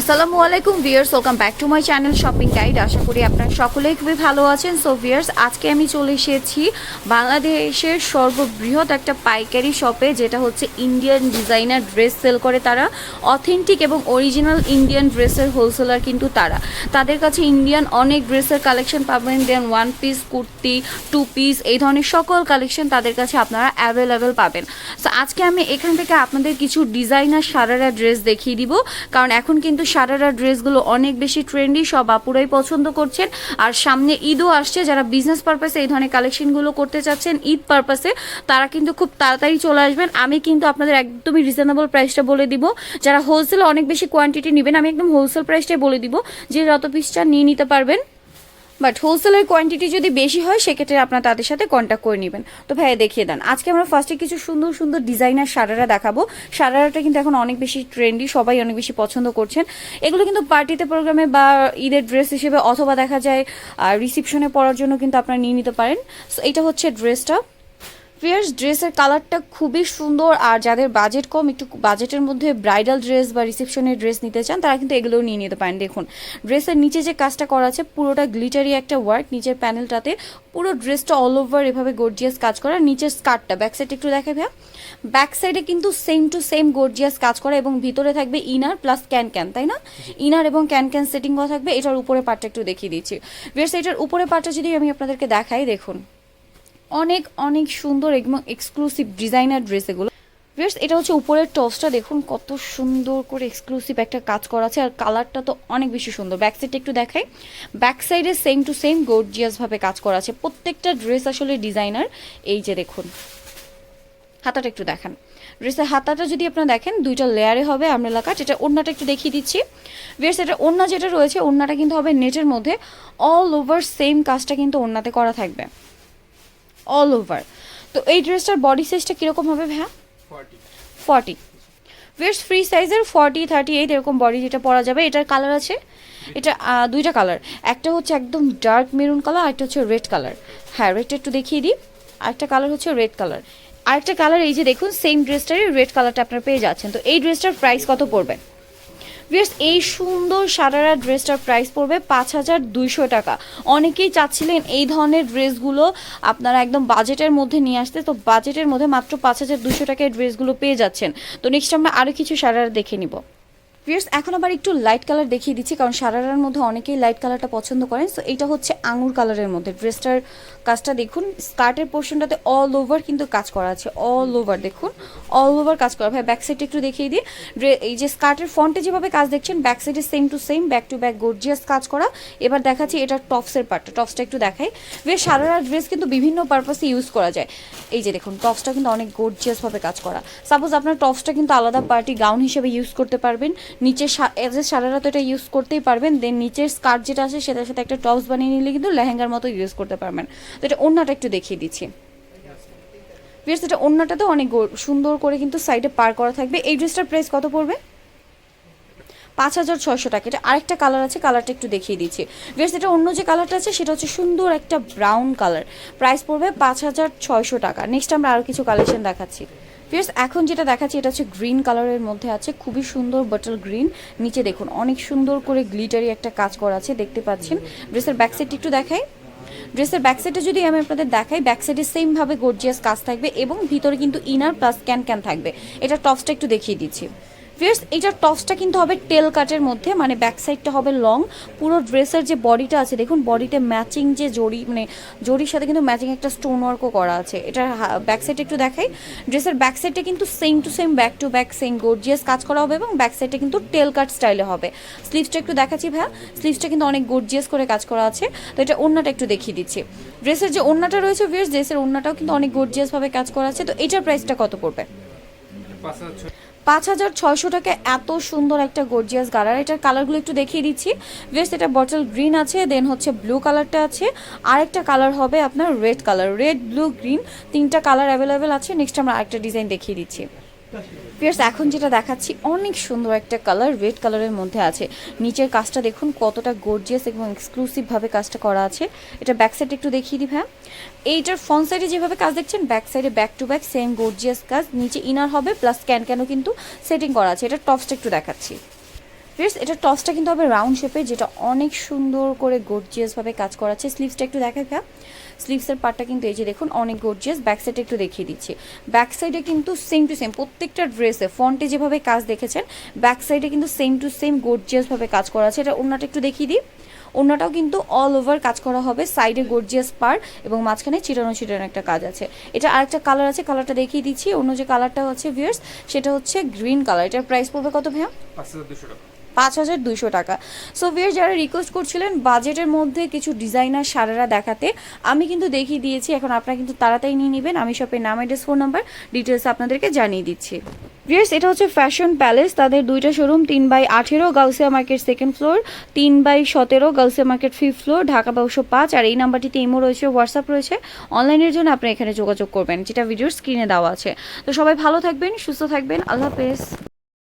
আসসালামু আলাইকুম viewers welcome back to my channel shopping guide. আশা করি আপনারা সকলেই খুবই ভালো আছেন। সো ভিয়ার্স আজকে আমি চলে এসেছি বাংলাদেশের সর্ববৃহৎ একটা পাইকারি শপে, যেটা হচ্ছে ইন্ডিয়ান ডিজাইনার ড্রেস সেল করে তারা। অথেন্টিক এবং অরিজিনাল ইন্ডিয়ান ড্রেসের হোলসেলার কিন্তু তারা। তাদের কাছে ইন্ডিয়ান অনেক ড্রেসের কালেকশন পাবেন, then one piece kurti two piece এই ধরনের সকল কালেকশন তাদের কাছে আপনারা অ্যাভেলেবেল পাবেন। সো আজকে আমি এখান থেকে আপনাদের কিছু ডিজাইনার সারারা ড্রেস দেখিয়ে দিব। কারণ এখন কিন্তু সারারা ড্রেসগুলো অনেক বেশি ট্রেন্ডি, সব আপুরাই পছন্দ করছেন। আর সামনে ঈদও আসছে, যারা বিজনেস পারপাসে এই ধরনের কালেকশনগুলো করতে চাচ্ছেন, ঈদ পারপাসে তারা কিন্তু খুব তাড়াতাড়ি চলে আসবেন। আমি কিন্তু আপনাদের একদমই রিজনেবল প্রাইসটা বলে দিব। যারা হোলসেল অনেক বেশি কোয়ান্টিটি নেবেন, আমি একদম হোলসেল প্রাইসটাই বলে দিব। যে যত পিসটা নিয়ে নিতে পারবেন। বাট হোলসেলের কোয়ান্টিটি যদি বেশি হয়, সেক্ষেত্রে আপনার তাদের সাথে কন্ট্যাক্ট করে নেবেন। তো ভাইয়া, দেখিয়ে দেন। আজকে আমরা ফার্স্টে কিছু সুন্দর সুন্দর ডিজাইনার সারারা দেখাবো। সারারাটা কিন্তু এখন অনেক বেশি ট্রেন্ডি সবাই অনেক বেশি পছন্দ করছেন। এগুলো কিন্তু পার্টিতে প্রোগ্রামে বা ঈদের ড্রেস হিসেবে অথবা দেখা যায় রিসিপশনে পরার জন্য কিন্তু আপনারা নিয়ে নিতে পারেন। সো এটা হচ্ছে ড্রেসটা ফিয়ার্স ড্রেসের কালারটা খুবই সুন্দর আর যাদের বাজেট কম একটু বাজেটের মধ্যে ব্রাইডাল ড্রেস বা রিসেপশনের ড্রেস নিতে চান তারা কিন্তু এগুলোও নিয়ে নিতে পারেন। দেখুন ড্রেসের নিচে যে কাজটা করা আছে পুরোটা গ্লিটারি একটা ওয়ার্ক নিচের প্যানেলটাতে পুরো ড্রেসটা অল ওভার এভাবে গর্জিয়াস কাজ করা। নিচের স্কার্টটা ব্যাক সাইড একটু দেখে ভাইয়া। ব্যাক সাইডে কিন্তু সেম টু সেম গর্জিয়াস কাজ করা এবং ভিতরে থাকবে ইনার প্লাস ক্যান ক্যান তাই না? ইনার এবং ক্যান ক্যান সেটিং করা থাকবে এটার উপরে পার্টটা একটু দেখিয়ে দিচ্ছি। ভিয়ার্স এটার উপরে পার্টটা যদি আমি আপনাদেরকে দেখাই দেখুন। অনেক অনেক সুন্দর এবং এক্সক্লুসিভ ডিজাইনার ড্রেস এগুলো। ভিয়ার্স এটা হচ্ছে উপরের টসটা দেখুন কত সুন্দর করে এক্সক্লুসিভ একটা কাজ করা আছে, আর কালারটা তো অনেক বেশি সুন্দর। ব্যাক সাইডটা একটু দেখাই। ব্যাক সাইডে সেম টু সেম গোর্জিয়াসভাবে কাজ করা আছে। প্রত্যেকটা ড্রেস আসলে ডিজাইনার এই যে দেখুন। হাতাটা একটু দেখান। ড্রেসের হাতাটা যদি আপনারা দেখেন, দুইটা লেয়ারে হবে আমরেলা কাট এটা ওড়নাটা একটু দেখিয়ে দিচ্ছি। ভিয়ার্স এটা ওড়না যেটা রয়েছে, ওড়নাটা কিন্তু হবে নেটের মধ্যে। অল ওভার সেম কাজটা কিন্তু ওড়নাতে করা থাকবে। অল ওভার তো এই ড্রেসটার বডি সাইজটা কীরকম হবে ভাইয়া? ফর্টি ওয়েস্ট ফ্রি সাইজের ফর্টি থার্টি এইট এরকম বডি যেটা পরা যাবে এটার কালার আছে? এটা দুইটা কালার একটা হচ্ছে একদম ডার্ক মেরুন কালার আরেকটা হচ্ছে রেড কালার হ্যাঁ রেডটা একটু দেখিয়ে দিই। আরেকটা কালার হচ্ছে রেড কালার আরেকটা কালার এই যে দেখুন সেম ড্রেসটারই রেড কালারটা আপনারা পেয়ে যাচ্ছেন। তো এই ড্রেসটার প্রাইস কত পড়বে? এই সুন্দর সারারা ড্রেসটার প্রাইস পড়বে পাঁচ হাজার দুইশো টাকা। অনেকেই চাচ্ছিলেন এই ধরনের ড্রেসগুলো আপনারা একদম বাজেটের মধ্যে নিয়ে আসতে, তো বাজেটের মধ্যে মাত্র পাঁচ হাজার দুশো টাকায় ড্রেসগুলো পেয়ে যাচ্ছেন। তো নেক্সট আমরা আরও কিছু সারারা দেখে নিব। ভিয়ার্স এখন আবার একটু লাইট কালার দেখিয়ে দিচ্ছি, কারণ সারারার মধ্যে অনেকেই লাইট কালারটা পছন্দ করেন। সো এটা হচ্ছে আঙুর কালারের মধ্যে। ড্রেসটার কাজটা দেখুন স্কার্টের পোর্শনটাতে অল ওভার কিন্তু কাজ করা আছে। অল ওভার দেখুন অল ওভার কাজ করা। ভাই ব্যাক সাইডটা একটু দেখিয়ে দিই। এই যে স্কার্টের ফ্রন্টে যেভাবে কাজ দেখছেন ব্যাক সাইডে same to same back to back gorgeous কাজ করা। এবার দেখাচ্ছি এটা টপসের পার্টটা টপসটা একটু দেখাই। বেশ সারারার ড্রেস কিন্তু বিভিন্ন পারপাসে ইউজ করা যায়। এই যে দেখুন টপসটা কিন্তু অনেক গর্জিয়াসভাবে কাজ করা। সাপোজ আপনার টপসটা কিন্তু আলাদা পার্টি গাউন হিসেবে ইউজ করতে পারবেন। নিচে এজ এ সারারা তো এটা ইউজ করতেই পারবেন দেন নিচের স্কার্ট যেটা আছে সেটার সাথে একটা টপস বানিয়ে নিলে কিন্তু লেহেঙ্গার মতো ইউজ করতে পারবেন। তো এটা অন্যটা একটু দেখিয়ে দিচ্ছি। ভিয়ার্স এটা অন্যটাতেও অনেক সুন্দর করে কিন্তু সাইডে পার করা থাকবে। এই ড্রেসটার প্রাইস কত পড়বে? পাঁচ হাজার ছয়শো টাকা। এটা আরেকটা কালার আছে কালারটা একটু দেখিয়ে দিচ্ছি। ভিয়ার্স এটা অন্য যে কালারটা আছে, সেটা হচ্ছে সুন্দর একটা ব্রাউন কালার প্রাইস পড়বে পাঁচ হাজার ছয়শো টাকা। নেক্সট আমরা আরও কিছু কালেকশন দেখাচ্ছি। ফিয়ার্স এখন যেটা দেখাচ্ছি এটা হচ্ছে গ্রিন কালারের মধ্যে আছে, খুবই সুন্দর বটল গ্রিন নিচে দেখুন, অনেক সুন্দর করে গ্লিটারি একটা কাজ করা আছে, দেখতে পাচ্ছেন। ড্রেসের ব্যাক সাইডটি একটু দেখাই। ড্রেসের ব্যাক সাইডে যদি আমি আপনাদের দেখাই ব্যাক সাইডে সেমভাবে গর্জিয়াস কাজ থাকবে এবং ভিতরে কিন্তু ইনার প্লাস ক্যান ক্যান থাকবে। এটা টপসটা একটু দেখিয়ে দিচ্ছি। ফিয়ার্স এইটার টপসটা কিন্তু হবে টেল কাটের মধ্যে মানে ব্যাক সাইডটা হবে লং পুরো ড্রেসের যে বডিটা আছে, দেখুন বডিতে ম্যাচিং যে জড়ি মানে জড়ির সাথে কিন্তু ম্যাচিং একটা স্টোন ওয়ার্কও করা আছে। এটা ব্যাক সাইড একটু দেখাই। ড্রেসের ব্যাক সাইডটা কিন্তু same to same back to back same gorgeous কাজ করা হবে এবং ব্যাক সাইডটা কিন্তু টেল কাট স্টাইলে হবে। স্লিভসটা একটু দেখাচ্ছি ভাইয়া। স্লিভসটা কিন্তু অনেক গর্জিয়াস করে কাজ করা আছে। তো এটা ওড়নাটা একটু দেখিয়ে দিচ্ছি। ড্রেসের যে ওড়নাটা রয়েছে ভিয়ার্স ড্রেসের ওড়নাটাও কিন্তু অনেক গর্জিয়াসভাবে কাজ করা আছে। তো এটার প্রাইসটা কত পড়বে? পাঁচ হাজার ছয়শো টাকা এত সুন্দর একটা গর্জিয়াস গালার এটার কালারগুলো একটু দেখিয়ে দিচ্ছি। জাস্ট এটা বটল গ্রিন আছে দেন হচ্ছে ব্লু কালারটা আছে। আরেকটা কালার হবে আপনার red colour red blue green তিনটা কালার অ্যাভেলেবেল আছে। নেক্সট আমরা আরেকটা ডিজাইন দেখিয়ে দিচ্ছি। পিয়ার্স এখন যেটা দেখাচ্ছি, অনেক সুন্দর একটা কালার রেড কালারের মধ্যে আছে। নিচের কাজটা দেখুন, কতটা গর্জিয়াস এবং এক্সক্লুসিভভাবে কাজটা করা আছে। এটা ব্যাক সাইড একটু দেখিয়ে দিই হ্যাঁ এইটার ফ্রন্ট সাইডে যেভাবে কাজ দেখছেন ব্যাক সাইডে back to back same gorgeous কাজ। নিচে ইনার হবে প্লাস ক্যান ক্যানও কিন্তু সেটিং করা আছে। এটা টপসটা একটু দেখাচ্ছি। ফ্রেন্ডস এটা টসটা কিন্তু হবে রাউন্ড শেপে যেটা অনেক সুন্দর করে গর্জিয়াসভাবে কাজ করা আছে স্লিভসটা একটু দেখা গা স্লিভসের পার্টটা কিন্তু এই যে দেখুন, অনেক গর্জিয়াস ব্যাক সাইডে একটু দেখিয়ে দিচ্ছি। ব্যাক সাইডে কিন্তু সেম টু সেম প্রত্যেকটা ড্রেসে ফন্টে যেভাবে কাজ দেখেছেন ব্যাক সাইডে কিন্তু সেম টু সেম গর্জিয়াসভাবে কাজ করা আছে এটা অন্যটা একটু দেখিয়ে দিই। অন্যটাও কিন্তু অল ওভার কাজ করা হবে সাইডে গর্জিয়াস পার এবং মাঝখানে চিটানো চিটানো একটা কাজ আছে। এটা আরেকটা কালার আছে কালারটা দেখিয়ে দিচ্ছি। অন্য যে কালারটা হচ্ছে ভিয়ার্স সেটা হচ্ছে গ্রিন কালার এটার প্রাইস পড়বে কত ভাইয়া? পাঁচ হাজার দুশো টাকা। পাঁচ হাজার দুইশো টাকা। সো ভিয়ার যারা রিকোয়েস্ট করছিলেন বাজেটের মধ্যে কিছু ডিজাইনার সারারা দেখাতে, আমি কিন্তু দেখিয়ে দিয়েছি। এখন আপনারা কিন্তু তাড়াতাড়ি নিয়ে নেবেন। আমি শপের নাম অ্যাড্রেস ফোন নাম্বার ডিটেলস আপনাদেরকে জানিয়ে দিচ্ছি। ভিয়ার্স এটা হচ্ছে ফ্যাশন প্যালেস তাদের দুইটা শোরুম তিন বাই আঠেরো গাউসিয়া মার্কেট সেকেন্ড ফ্লোর তিন বাই সতেরো Gausia market fifth floor Dhaka বারোশো পাঁচ। আর এই নাম্বারটিতে ইমো রয়েছে হোয়াটসঅ্যাপ রয়েছে। অনলাইনের জন্য আপনি এখানে যোগাযোগ করবেন, যেটা ভিডিওর স্ক্রিনে দেওয়া আছে। তো সবাই ভালো থাকবেন, সুস্থ থাকবেন। আল্লাহ হাফেজ।